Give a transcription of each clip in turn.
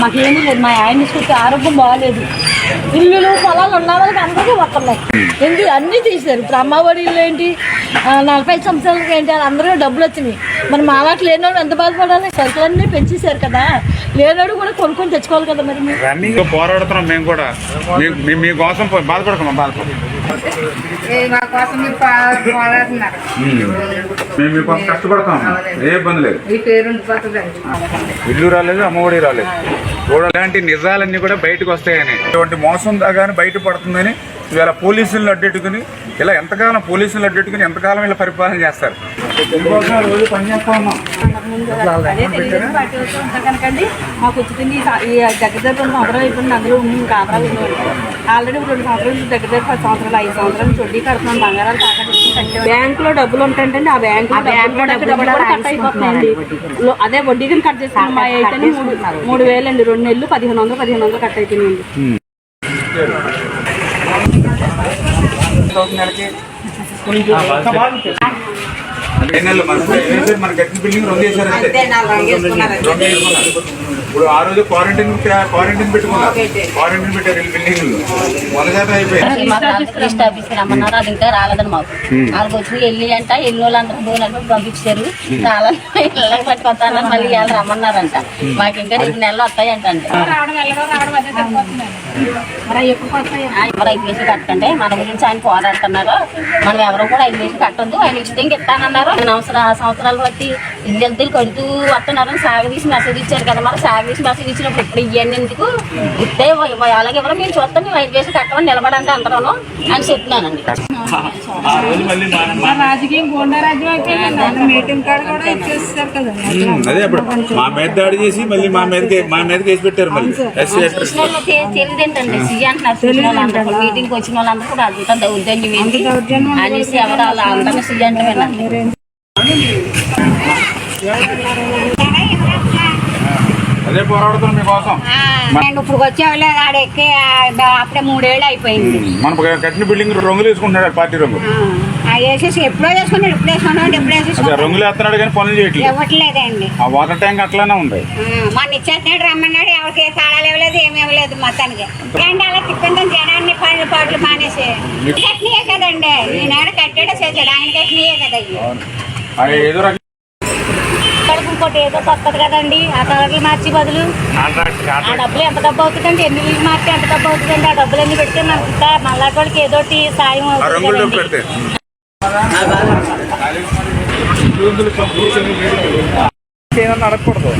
మాకేమీ లేదు. మా ఆయన చూస్తే ఆరోగ్యం బాగాలేదు. ఇల్లులు పొలాలు ఉన్న వాళ్ళకి అందరికీ వస్తున్నాయి ఏంటి? అన్నీ తీశారు. ఇప్పుడు అమ్మఒడి ఇల్లు ఏంటి? నలభై సంవత్సరాలకి ఏంటి? అని అందరూ డబ్బులు వచ్చినాయి. మరి మాలాంటి లేనివాడు ఎంత బాధపడాలి? సరుకులన్నీ పెంచేశారు కదా. లేనివాడు కూడా కొనుక్కొని తెచ్చుకోవాలి కదా మరి. పోరాడుతున్నాం మేము కూడా. మీ- మీ- మీకోసం పో- బాధపడకమ్మా మేము. మీకోసం కష్టపడతాం. ఏ ఇబ్బంది లేదు. ఇల్లు రాలేదు అమ్మఒడి రాలేదు. కూడా ఇలాంటి నిజాలన్నీ కూడా బయటకు వస్తాయని. ఇటువంటి మోసం దాగానే బయట పడుతుందని ఇవాళ పోలీసులను అడ్డెట్టుకుని ఇలా ఎంతకాలం పోలీసులను అడ్డెట్టుకుని ఎంతకాలం ఇలా పరిపాలన చేస్తారు? కనుకండి. మాకు ఉచితంగా ఈ దగ్గర దగ్గర సంవత్సరాలు అయిపోయింది అందరూ ఉండి కాపురాలు ఆల్రెడీ రెండు సంవత్సరాలు నుంచి దగ్గర దగ్గర పది సంవత్సరాలు ఐదు సంవత్సరాల వడ్డీ కడుతున్నాం. బంగారాలు తాకట్టు బ్యాంక్లో డబ్బులు ఉంటాయంటే ఆ బ్యాంక్లో డబ్బులు కట్ అయిపోతున్నాయండి. అదే వడ్డీ కట్ చేస్తున్నాం మా అయితే మూడు మూడు వేలు అండి రెండు నెలలు పదిహేను వందలు పదిహేను వందలు కట్ అయిపోయినాయండి. ఏ నెలలు మన మన గట్టి బిల్డింగ్ రెండు వేసారు అంతే. రెండు వేసుకున్నారు. ఇప్పుడు ఆ రోజు క్వారంటైన్ క్వారంటైన్ పెట్టుకున్నారు. క్వారంటైన్ పెట్టారు ఈ బిల్డింగ్ అయిపోయింది ఆఫీస్కి రమ్మన్నారు అది ఇంకా రాలేదని మాకు. వాళ్ళకి వచ్చి వెళ్ళి అంట ఎన్ని వాళ్ళందరూ పంపించారు రాలని ఇళ్ళకి పట్టుకొస్తానని మళ్ళీ ఇవాళ రమ్మన్నారంట. మాకు ఇంకా రెండు నెలలు వస్తాయంట ఐదు వేలు కట్టండి. మన గురించి ఆయన పోరాడుతున్నారు. మనం ఎవరు కూడా ఐదు కట్టొద్దు. ఆయన ఉచితంగా ఇస్తానన్నారు. సంవత్సరం సంవత్సరాలు బట్టి ఇల్లు ఇద్దరు కడుతూ వస్తున్నారని సాగదీసి మెసేజ్ ఇచ్చారు కదా మరి. సాగదీసి మెసేజ్ ఇచ్చినప్పుడు ఇప్పుడు ఇవన్నీ ఎందుకు? ఇస్తే అలాగే ఎవరో మేము చూస్తాం మేము ఐదు వేలు కట్టమని నిలబడండి అందరూ అని చెప్తున్నానండి. రాజకీయం గుండా రాజ్యం అయిపోయింది మీటింగ్ కాడ కూడా ఇచ్చేస్తారు కదండి అదే అప్పుడు మా మీద దాడి చేసి మళ్ళీ మా మీదకి మా మీదకి వేసి పెట్టారు మళ్ళీ. ఎస్సీ చూసిన వాళ్ళకి తెలియదేంటండి? సి అంటున్నారు. చూసిన వాళ్ళందరూ మీటింగ్కి వచ్చిన వాళ్ళందరూ కూడా అంతా దౌర్జన్యం ఏంటి? అనేసి ఎవరు అలా అందరినీ సి అంటే అదే పోరాడుతున్నాం మీకోసం. నేను ఇప్పుడు వచ్చేవాళ్ళే ఆడ ఎక్కి ఆ, అప్పుడే మూడేళ్ళు అయిపోయింది. మన కట్టిన బిల్డింగ్ రంగులు వేసుకుంటున్నాడు పార్టీ రంగు. వేసేసి ఎప్పుడో ఇప్పుడు వేసుకున్నాడు ఎప్పుడు అదే వేసేసి రంగులు వేస్తున్నాడు కానీ పనులు చేయట్లేదు. ఇవ్వట్లేదండి. ఆ వాటర్ ట్యాంక్ అట్లానే ఉంది. ఆ, మొన్న ఇచ్చేస్తున్నాడు రమ్మన్నాడు ఎవరికి తాళాలు ఇవ్వలేదు ఏమి ఇవ్వలేదు మొత్తానికి. ఏంటి అలా తిప్పిందని జనాన్ని పనులు పాటలు మానేసి. కట్టినయే కదండి. ఈనాడు కట్టాడో చేశాడు ఆయన కట్టినయే కదా కడుపు ఇంకోటి ఏదో కొత్తది కదండి. ఆ కలర్లు మార్చి బదులు. ఆ డబ్బులు ఎంత డబ్బు అవుతుందండి? ఎన్ని మార్చి ఎంత డబ్బు అవుతుందండి. ఆ డబ్బులు ఎన్ని పెడితే మనకి ఇంకా మళ్ళాటి వాళ్ళకి ఏదో ఒకటి సాయం ఆ అవుతుంది ఏదన్నా అడగకూడదు.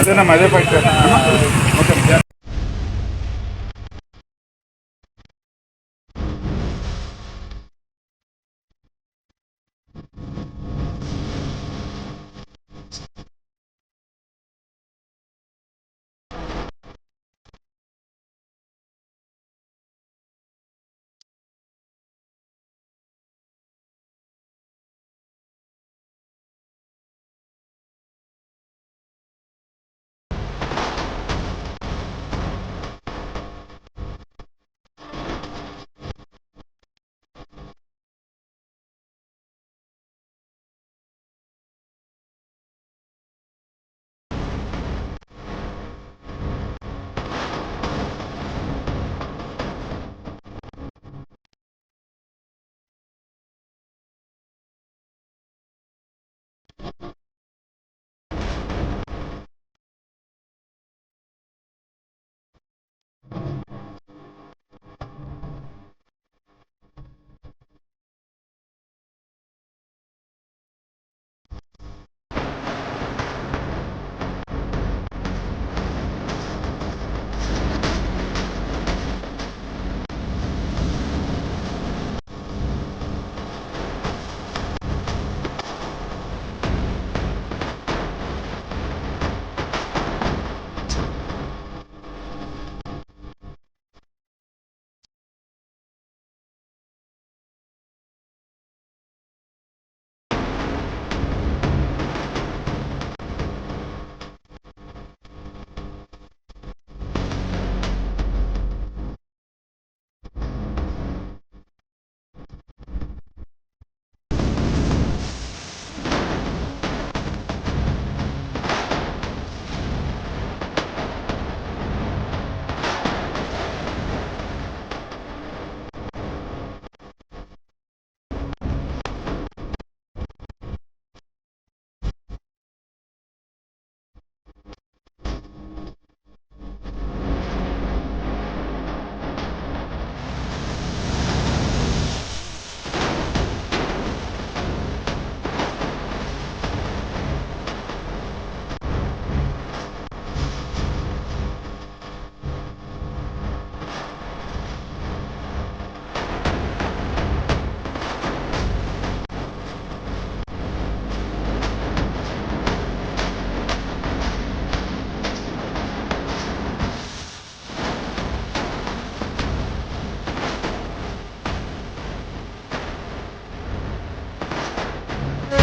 అదేనమ్మా అదే పైకి